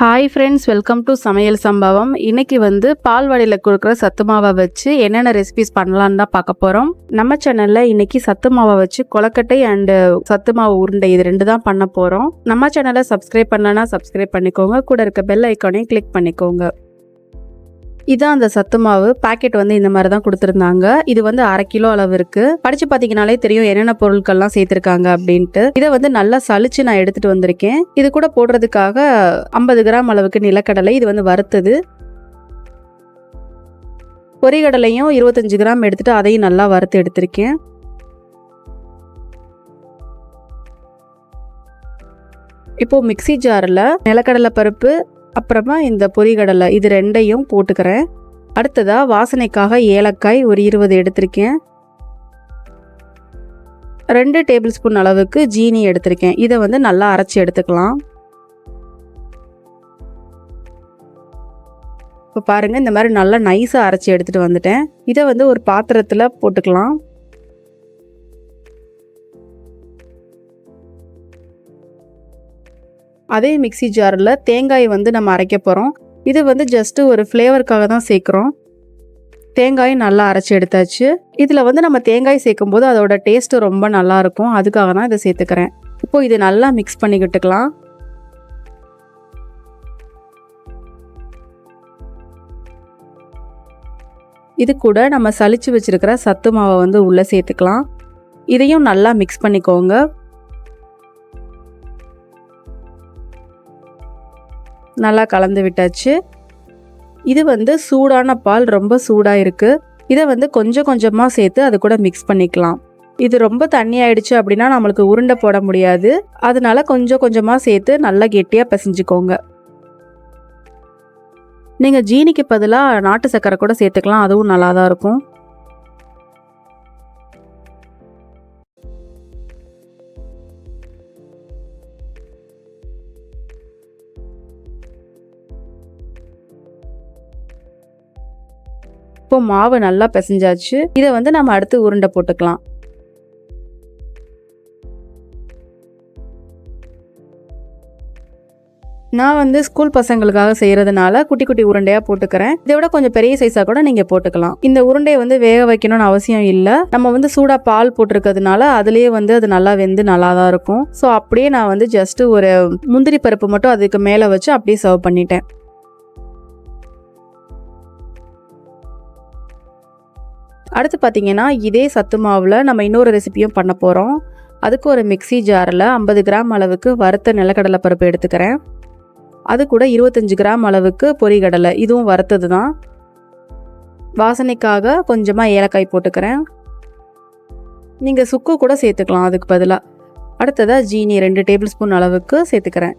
Hi friends welcome to சமையல் சம்பவம். இன்னைக்கு வந்து பால் வடையில் கொடுக்குற சத்து மாவை வச்சு என்னென்ன ரெசிபிஸ் பண்ணலான்னு தான் பார்க்க போகிறோம் நம்ம சேனலில் இன்னைக்கு சத்து மாவை வச்சு கொலக்கட்டை அண்டு சத்து மாவு உருண்டை இது ரெண்டு தான் பண்ண போகிறோம் நம்ம சேனலை சப்ஸ்கிரைப் பண்ணலன்னா சப்ஸ்கிரைப் பண்ணிக்கோங்க. கூட இருக்க பெல் ஐக்கானையும் கிளிக் பண்ணிக்கோங்க. இதான் அந்த சத்து மாவு. பாக்கெட் வந்து இந்த மாதிரி தான் கொடுத்துருந்தாங்க. இது வந்து அரை கிலோ அளவு இருக்கு. படிச்சு பார்த்தீங்கனாலே தெரியும் என்னென்ன பொருட்கள்லாம் சேர்த்துருக்காங்க அப்படின்ட்டு. இதை வந்து நல்லா சளிச்சு நான் எடுத்துட்டு வந்திருக்கேன். இது கூட போடுறதுக்காக ஐம்பது கிராம் அளவுக்கு நிலக்கடலை. இது வந்து வறுத்தது. பொரிகடலையும் இருபத்தஞ்சு கிராம் எடுத்துட்டு அதையும் நல்லா வறுத்து எடுத்திருக்கேன். இப்போ மிக்ஸி ஜாரில் நிலக்கடலை பருப்பு அப்புறமா இந்த பொரிகடலை இது ரெண்டையும் போட்டுக்கிறேன். அடுத்ததாக வாசனைக்காக ஏலக்காய் ஒரு இருபது எடுத்திருக்கேன். ரெண்டு டேபிள் ஸ்பூன் அளவுக்கு ஜீனி எடுத்திருக்கேன். இதை வந்து நல்லா அரைச்சி எடுத்துக்கலாம். இப்போ பாருங்கள் இந்த மாதிரி நல்லா நைஸாக அரைச்சி எடுத்துகிட்டு வந்துட்டேன். இதை வந்து ஒரு பாத்திரத்தில் போட்டுக்கலாம். அதே மிக்ஸி ஜாரில் தேங்காய் வந்து நம்ம அரைக்க போகிறோம் இது வந்து ஜஸ்ட்டு ஒரு ஃப்ளேவருக்காக தான் சேர்க்குறோம். தேங்காய் நல்லா அரைச்சி எடுத்தாச்சு. இதில் வந்து நம்ம தேங்காய் சேர்க்கும் போது அதோட டேஸ்ட்டு ரொம்ப நல்லா இருக்கும். அதுக்காக தான் இதை சேர்த்துக்கிறேன். இப்போது இது நல்லா மிக்ஸ் பண்ணிக்கிட்டுக்கலாம். இது கூட நம்ம சளிச்சு வச்சிருக்கிற சத்து மாவை வந்து உள்ளே சேர்த்துக்கலாம். இதையும் நல்லா மிக்ஸ் பண்ணிக்கோங்க. நல்லா கலந்து விட்டாச்சு. இது வந்து சூடான பால் ரொம்ப சூடாக இருக்குது இதை வந்து கொஞ்சம் கொஞ்சமாக சேர்த்து அது கூட மிக்ஸ் பண்ணிக்கலாம். இது ரொம்ப தண்ணி ஆயிடுச்சு அப்படின்னா நம்மளுக்கு உருண்டை போட முடியாது. அதனால கொஞ்சம் கொஞ்சமாக சேர்த்து நல்லா கெட்டியாக பிசைஞ்சுக்கோங்க. நீங்கள் ஜீனிக்கு பதிலாக நாட்டு சர்க்கரை கூட சேர்த்துக்கலாம். அதுவும் நல்லா தான் இருக்கும். இப்போ மாவு நல்லா பிசைஞ்சாச்சு. இதை வந்து நம்ம அடுத்து உருண்டை போட்டுக்கலாம். நான் வந்து ஸ்கூல் பசங்களுக்காக செய்கிறதுனால குட்டி குட்டி உருண்டையாக போட்டுக்கிறேன். இதை விட கொஞ்சம் பெரிய சைஸாக கூட நீங்கள் போட்டுக்கலாம். இந்த உருண்டையை வந்து வேக வைக்கணும்னு அவசியம் இல்லை. நம்ம வந்து சூடாக பால் போட்டிருக்கிறதுனால அதுலேயே வந்து அது நல்லா வெந்து நல்லா தான் இருக்கும். ஸோ அப்படியே நான் வந்து ஜஸ்ட்டு ஒரு முந்திரி பருப்பு மட்டும் அதுக்கு மேலே வச்சு அப்படியே சர்வ் பண்ணிட்டேன். அடுத்து பார்த்தீங்கன்னா இதே சத்து மாவில் நம்ம இன்னொரு ரெசிபியும் பண்ண போகிறோம் அதுக்கு ஒரு மிக்ஸி ஜாரில் ஐம்பது கிராம் அளவுக்கு வறுத்த நிலக்கடலை பருப்பு எடுத்துக்கிறேன். அது கூட இருபத்தஞ்சி கிராம் அளவுக்கு பொரிகடலை. இதுவும் வறுத்தது தான் வாசனைக்காக கொஞ்சமாக ஏலக்காய் போட்டுக்கிறேன். நீங்கள் சுக்கு கூட சேர்த்துக்கலாம் அதுக்கு பதிலாக அடுத்ததாக ஜீனி ரெண்டு டேபிள் ஸ்பூன் அளவுக்கு சேர்த்துக்கிறேன்.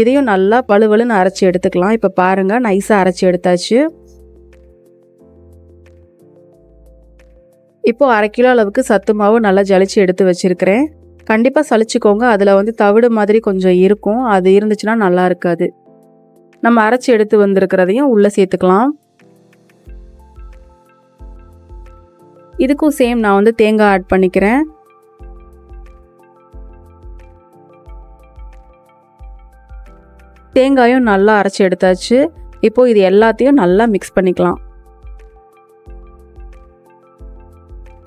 இதையும் நல்லா பழுவலுன்னு அரைச்சி எடுத்துக்கலாம். இப்போ பாருங்கள் நைஸாக அரைச்சி எடுத்தாச்சு. இப்போது அரை கிலோ அளவுக்கு சத்து மாவு நல்லா ஜலிச்சு எடுத்து வச்சுருக்கிறேன். கண்டிப்பாக சளிச்சுக்கோங்க அதில் வந்து தவிடு மாதிரி கொஞ்சம் இருக்கும். அது இருந்துச்சுன்னா நல்லா இருக்காது. நம்ம அரைச்சி எடுத்து வந்திருக்கிறதையும் உள்ளே சேர்த்துக்கலாம். இதுக்கும் சேம் நான் வந்து தேங்காய் ஆட் பண்ணிக்கிறேன். தேங்காயும் நல்லா அரைச்சி எடுத்தாச்சு. இப்போது இது எல்லாத்தையும் நல்லா மிக்ஸ் பண்ணிக்கலாம்.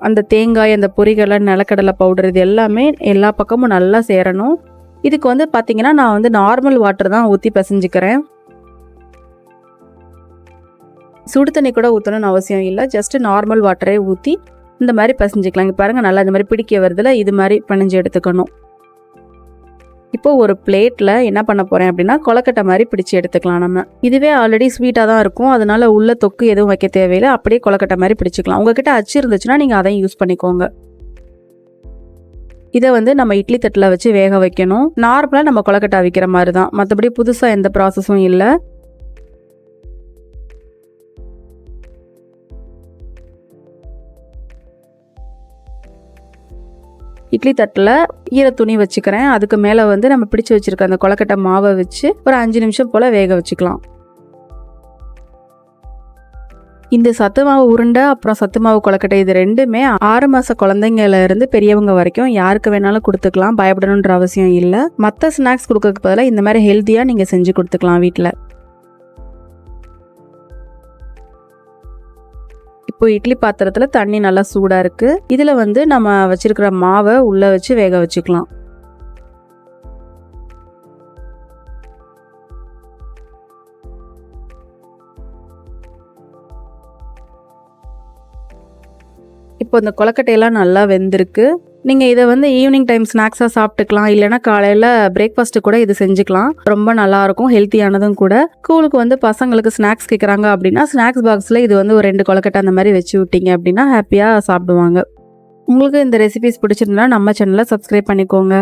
அந்த தேங்காய் அந்த பொரிகளை நிலக்கடலை பவுடர் இது எல்லாமே எல்லா பக்கமும் நல்லா சேரணும். இதுக்கு வந்து பார்த்திங்கன்னா நான் வந்து நார்மல் வாட்டர் தான் ஊற்றி பிசைஞ்சிக்கிறேன். சுடு தண்ணி கூட ஊற்றணும்னு அவசியம் இல்லை. ஜஸ்ட்டு நார்மல் வாட்டரே ஊற்றி இந்த மாதிரி பிசைஞ்சிக்கலாம். இங்கே பாருங்கள் நல்லா இந்த மாதிரி பிடிக்க வருதுல இது மாதிரி பிணைஞ்சு எடுத்துக்கணும். இப்போ ஒரு பிளேட்டில் என்ன பண்ண போகிறேன் அப்படின்னா கொலக்கட்டை மாதிரி பிடிச்சி எடுத்துக்கலாம் நம்ம. இதுவே ஆல்ரெடி ஸ்வீட்டாக தான் இருக்கும். அதனால உள்ள தொக்கு எதுவும் வைக்க தேவையில்லை. அப்படியே கொலக்கட்டை மாதிரி பிடிச்சிக்கலாம். உங்ககிட்ட அச்சு இருந்துச்சுன்னா நீங்கள் அதையும் யூஸ் பண்ணிக்கோங்க. இதை வந்து நம்ம இட்லி தட்டில் வச்சு வேக வைக்கணும். நார்மலாக நம்ம கொலக்கட்டை அவிக்கிற மாதிரி தான். மற்றபடி புதுசாக எந்த ப்ராசஸும் இல்லை. இட்லி தட்டில் ஈர துணி வச்சுக்கிறேன். அதுக்கு மேலே வந்து நம்ம பிடிச்சி வச்சுருக்க அந்த கொலக்கட்டை மாவை வச்சு ஒரு அஞ்சு நிமிஷம் போல் வேக வச்சுக்கலாம். இந்த சத்து மாவு உருண்டை அப்புறம் சத்து மாவு கொலக்கட்டை இது ரெண்டுமே ஆறு மாத குழந்தைங்கள இருந்து பெரியவங்க வரைக்கும் யாருக்கு வேணாலும் கொடுத்துக்கலாம். பயப்படணுன்ற அவசியம் இல்லை. மற்ற ஸ்நாக்ஸ் கொடுக்கறதுக்கு பதிலாக இந்த மாதிரி ஹெல்த்தியாக நீங்கள் செஞ்சு கொடுத்துக்கலாம் வீட்டில் இப்போ இட்லி பாத்திரத்தில் தண்ணி நல்லா சூடாக இருக்குது இதில் வந்து நம்ம வச்சுருக்கிற மாவை உள்ளே வச்சு வேக வச்சுக்கலாம். இப்போ இந்த கொலக்கட்டையெல்லாம் நல்லா வெந்திருக்கு. நீங்கள் இதை வந்து ஈவினிங் டைம் ஸ்நாக்ஸாக சாப்பிட்டுக்கலாம். இல்லைன்னா காலையில் பிரேக்ஃபாஸ்ட்டு கூட இது செஞ்சுக்கலாம். ரொம்ப நல்லாயிருக்கும் ஹெல்த்தியானதும் கூட. ஸ்கூலுக்கு வந்து பசங்களுக்கு ஸ்நாக்ஸ் கேட்குறாங்க அப்படின்னா ஸ்நாக்ஸ் பாக்ஸில் இது வந்து ஒரு ரெண்டு கொலக்கட்டை அந்த மாதிரி வச்சு விட்டீங்க அப்படின்னா ஹாப்பியாக சாப்பிடுவாங்க. உங்களுக்கு இந்த ரெசிபிஸ் பிடிச்சிருந்தா நம்ம சேனலை சப்ஸ்கிரைப் பண்ணிக்கோங்க.